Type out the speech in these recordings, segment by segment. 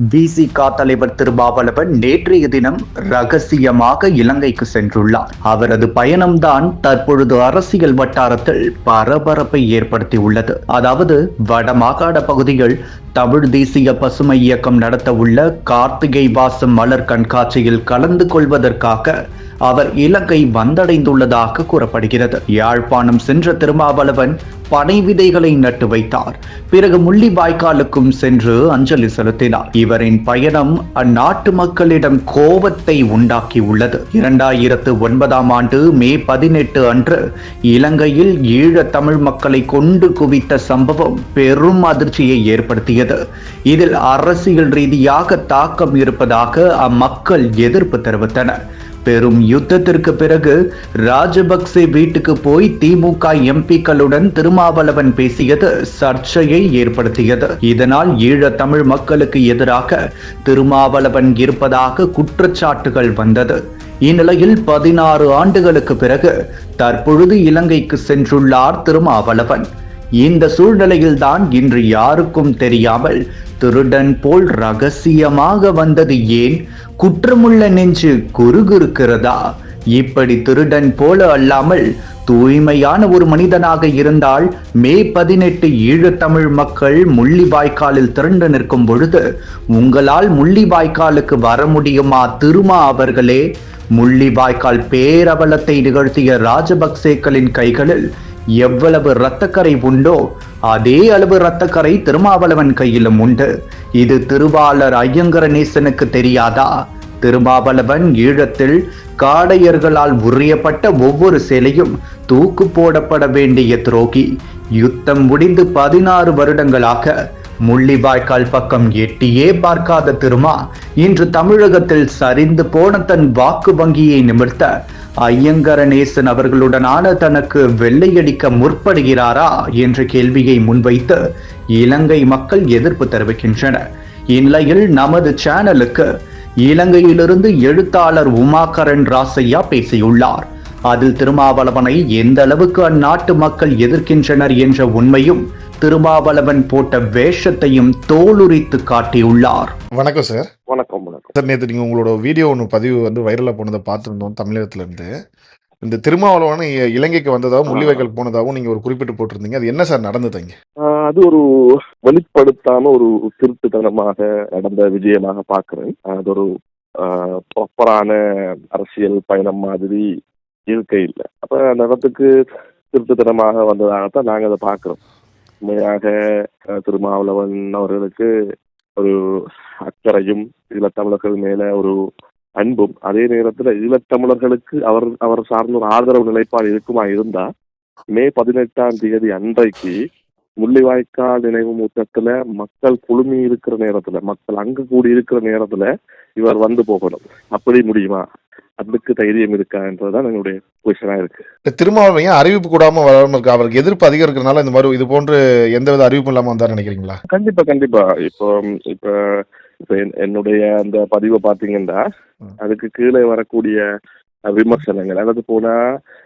விசிக தலைவர் திருமாவளவன் நேற்றைய தினம் ரகசியமாக இலங்கைக்கு சென்றுள்ளார். அவரது பயணம்தான் தற்பொழுது அரசியல் வட்டாரத்தில் பரபரப்பை ஏற்படுத்தியுள்ளது. அதாவது வடமாகாண பகுதிகள் தமிழ் தேசிய பசுமை இயக்கம் நடத்தவுள்ள கார்த்திகை வாசம் மலர் கண்காட்சியில் கலந்து கொள்வதற்காக அவர் இலங்கை வந்தடைந்துள்ளதாக கூறப்படுகிறது. யாழ்ப்பாணம் சென்ற திருமாவளவன் பனை விதைகளை நட்டு வைத்தார். பிறகு முள்ளிவாய்க்காலுக்கும் சென்று அஞ்சலி செலுத்தினார். இவரின் பயணம் அந்நாட்டு மக்களிடம் கோபத்தை உண்டாக்கியுள்ளது. இரண்டாயிரத்து ஒன்பதாம் ஆண்டு மே பதினெட்டு அன்று இலங்கையில் ஈழ தமிழ் மக்களை கொண்டு குவித்த சம்பவம் பெரும் அதிர்ச்சியை ஏற்படுத்தியது. இதில் அரசியல் ரீதியாக தாக்கம் இருப்பதாக அம்மக்கள் எதிர்ப்பு தெரிவித்தனர். பெரும் யுத்தத்திற்கு பிறகு ராஜபக்சே வீட்டுக்கு போய் திமுக எம்பிக்களுடன் திருமாவளவன் பேசியது சர்ச்சையை ஏற்படுத்தியது. இதனால் ஈழ தமிழ் மக்களுக்கு எதிராக திருமாவளவன் இருப்பதாக குற்றச்சாட்டுகள் வந்தது. இந்நிலையில் பதினாறு ஆண்டுகளுக்கு பிறகு தற்பொழுது இலங்கைக்கு சென்றுள்ளார் திருமாவளவன். இந்த சூழ்நிலையில்தான் இன்று யாருக்கும் தெரியாமல் திருடன் போல் ரகசியமாக வந்தது ஏன்? குற்றமுள்ள நெஞ்சு குறுகுறுக்கிறதா இப்படி திருடன் போல அல்லாமல் தூய்மையான ஒரு மனிதனாக இருந்தால் மே பதினெட்டு ஈழத்தமிழ் மக்கள் முள்ளிவாய்க்காலில் திரண்டு நிற்கும் பொழுது உங்களால் முள்ளிவாய்க்காலுக்கு வர முடியுமா திருமா அவர்களே? முள்ளிவாய்க்கால் பேரவலத்தை நிகழ்த்திய ராஜபக்சேக்களின் கைகளில் எவ்வளவு இரத்தக்கரை உண்டோ அதே அளவு இரத்தக்கரை திருமாவளவன் கையிலும் உண்டு. இது திருவாளர் ஐயங்கரநேசனுக்கு தெரியாதா? திருமாவளவன் ஈழத்தில் காடையர்களால் உரியப்பட்ட ஒவ்வொரு சிலையும் தூக்கு போடப்பட வேண்டிய துரோகி. யுத்தம் முடிந்து பதினாறு வருடங்களாக முள்ளிவாய்க்கால் பக்கம் எட்டியே பார்க்காத திருமா இன்று தமிழகத்தில் சரிந்து போன தன் வாக்கு வங்கியை நிமிர்த்த ஐயங்கரநேசன் அவர்களுடனான தனக்கு வெள்ளையடிக்க முற்படுகிறாரா என்ற கேள்வியை முன்வைத்து இலங்கை மக்கள் எதிர்ப்பு தெரிவிக்கின்றனர். இந்நிலையில் நமது சேனலுக்கு இலங்கையிலிருந்து எழுத்தாளர் உமாகரன் ராசையா பேசியுள்ளார். அதில் திருமாவளவனை எந்த அளவுக்கு அந்நாட்டு மக்கள் எதிர்க்கின்றனர் என்ற உண்மையும் திருமாவளவன் போட்ட வேஷத்தையும் தோலுரித்து காட்டியுள்ளார். வணக்கம் சார். சார் நேற்று நீங்கள் உங்களோட வீடியோ ஒன்று பதிவு வந்து வைரலாக போனதை பார்த்துருந்தோம் தமிழகத்துல இருந்து இந்த திருமாவளவன் இலங்கைக்கு வந்ததாகவும் முள்ளிவாய்க்கால் போனதாகவும் நீங்கள் ஒரு குறிப்பிட்டு போட்டிருந்தீங்க. அது என்ன சார் நடந்தது இங்க ஆஹ் அது ஒரு வெளிப்படுத்தாம ஒரு திருட்டுத்தனமாக நடந்த விஜயமாக பார்க்கிறேன். அது ஒரு ப்ராப்பரான அரசியல் பயணம் மாதிரி இருக்கை இல்லை. அப்ப அந்த இடத்துக்கு திருட்டுத்தனமாக வந்ததாகத்தான் நாங்க அதை பார்க்கிறோம். உண்மையாக திருமாவளவன் அவர்களுக்கு ஒரு அக்கறையும் ஈழத்தமிழர்கள் மேல ஒரு அன்பும் அதே நேரத்துல ஈழத்தமிழர்களுக்கு அவர் அவர் சார்ந்த ஒரு ஆதரவு நிலைப்பாடு இருக்குமா இருந்தா மே பதினெட்டாம் தேதி அன்றைக்கு முள்ளிவாய்க்கால் நினைவு மூத்தத்துல மக்கள் குழுமி இருக்கிற நேரத்துல மக்கள் அங்கு கூடி இருக்கிற நேரத்துல இவர் வந்து போகணும். அப்படி முடியுமா? அதுக்கு தைரியம் இருக்கா என்றதுதான் எங்களுடைய கொஸ்டனா இருக்கு. திருமாவளவன் அறிவிப்பு கூடாம வராம இருக்கு? அவருக்கு எதிர்ப்பு அதிகம் இருக்கிறனால இந்த மாதிரி இது போன்று எந்தவித அறிவிப்பும் இல்லாம வந்தார் நினைக்கிறீங்களா? கண்டிப்பா கண்டிப்பா. இப்போ இப்ப இப்ப என்- என்னுடைய அந்த பதிவை பாத்தீங்கன்னா ம். அதுக்கு கீழே வரக்கூடிய விமர்சனங்கள் அதாவது போனா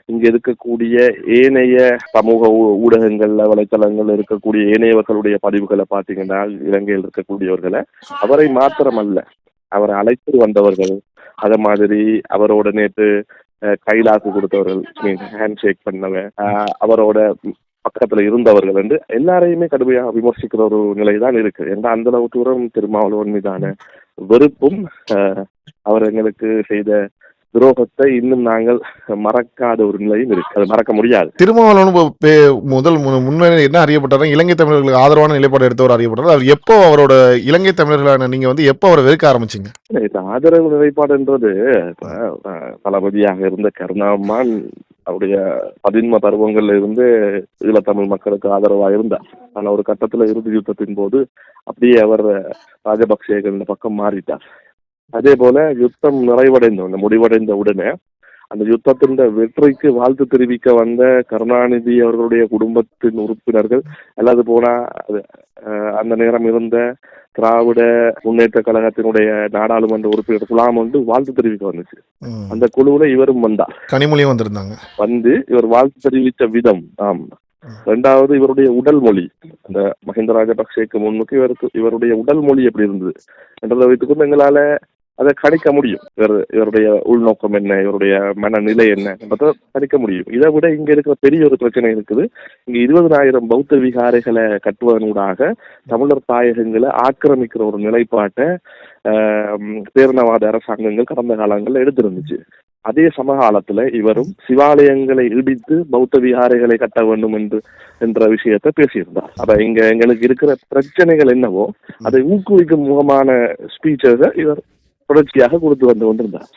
இங்க இருக்கக்கூடிய ஏனைய சமூக ஊடகங்கள்ல வலைத்தளங்கள்ல இருக்கக்கூடிய ஏனையவர்களுடைய பதிவுகளை பாத்தீங்கன்னா இலங்கையில் இருக்கக்கூடியவர்களை அவரை மாத்திரமல்ல அவரை அழைத்து வந்தவர்கள் அத மாதிரி அவரோட நேற்று கைலாசு கொடுத்தவர்கள் மீன் ஹேண்ட் ஷேக் பண்ணவ அவரோட பக்கத்துல இருந்தவர்கள் என்று எல்லாரையுமே கடுமையாக விமர்சிக்கிற ஒரு நிலைதான் இருக்கு. ஏன்னா அந்த அளவு தூரம் திருமாவளவன் மீதான வெறுப்பும் அவர் எங்களுக்கு செய்த துரோகத்தை இன்னும் நாங்கள் மறக்காத ஒரு நிலையும் இருக்கு. அது மறக்க முடியாது. திருமாவளவன் முதல் மு- முன்னிலை என்ன அறியப்பட்டாரு இலங்கை தமிழர்களுக்கு ஆதரவான நிலைப்பாடு எடுத்தவர் அறியப்பட்டார். அவர் எப்போ அவரோட இலங்கை தமிழர்களான நீங்க வந்து எப்போ அவரை வெறுக்க ஆரம்பிச்சீங்க? இந்த ஆதரவு நிலைப்பாடுன்றது தளபதியாக இருந்த கருணாமான் அவருடைய பதின்ம பருவங்கள்ல இருந்து ஈழத்தமிழ் மக்களுக்கு ஆதரவா இருந்தார். ஆனா ஒரு கட்டத்துல இறுதி யுத்தத்தின் போது அப்படியே அவர் ராஜபக்சேகள் பக்கம் மாறிட்டார். அதே போல யுத்தம் நிறைவடைந்த உடனே, முடிவடைந்த உடனே அந்த யுத்தத்தின் வெற்றிக்கு வாழ்த்து தெரிவிக்க வந்த கருணாநிதி அவர்களுடைய குடும்பத்தின் உறுப்பினர்கள் அல்லது போனா அந்த நேரம் இருந்த திராவிட முன்னேற்ற கழகத்தினுடைய நாடாளுமன்ற உறுப்பினர் குலாம் வந்து வாழ்த்து தெரிவிக்க வந்துச்சு. அந்த குழுவுல இவரும் வந்தார் கனிமொழியும் வந்திருந்தாங்க. வந்து இவர் வாழ்த்து தெரிவித்த விதம் ஆம். ரெண்டாவது இவருடைய உடல் மொழி. அந்த மஹிந்த ராஜபக்சேக்கு முன்னுக்கு இவருக்கு இவருடைய உடல் மொழி எப்படி இருந்தது? என்றதை வைத்துக்கொண்டு எங்களால அதை கணிக்க முடியும். இவர் இவருடைய உள்நோக்கம் என்ன இவருடைய மனநிலை என்ன என்பதை கணிக்க முடியும். இதை விட இங்க இருக்கிற பெரிய ஒரு பிரச்சனை இருக்குது. இங்க இருபதனாயிரம் பௌத்த விகாரைகளை கட்டுவதனூடாக தமிழர் தாயகங்களை ஆக்கிரமிக்கிற ஒரு நிலைப்பாட்டை ஆஹ், பேரினவாத அரசாங்கங்கள் கடந்த காலங்களில் எடுத்திருந்துச்சு. அதே சமகாலத்துல இவரும் சிவாலயங்களை இடித்து பௌத்த விகாரைகளை கட்ட வேண்டும் என்று என்ற விஷயத்தை பேசியிருந்தார். அப்ப இங்க எங்களுக்கு இருக்கிற பிரச்சனைகள் என்னவோ அதை ஊக்குவிக்கும் முகமான ஸ்பீச்சை இவர் தொடர்ச்சியாக கொடுத்து வந்து கொண்டிருந்தார்.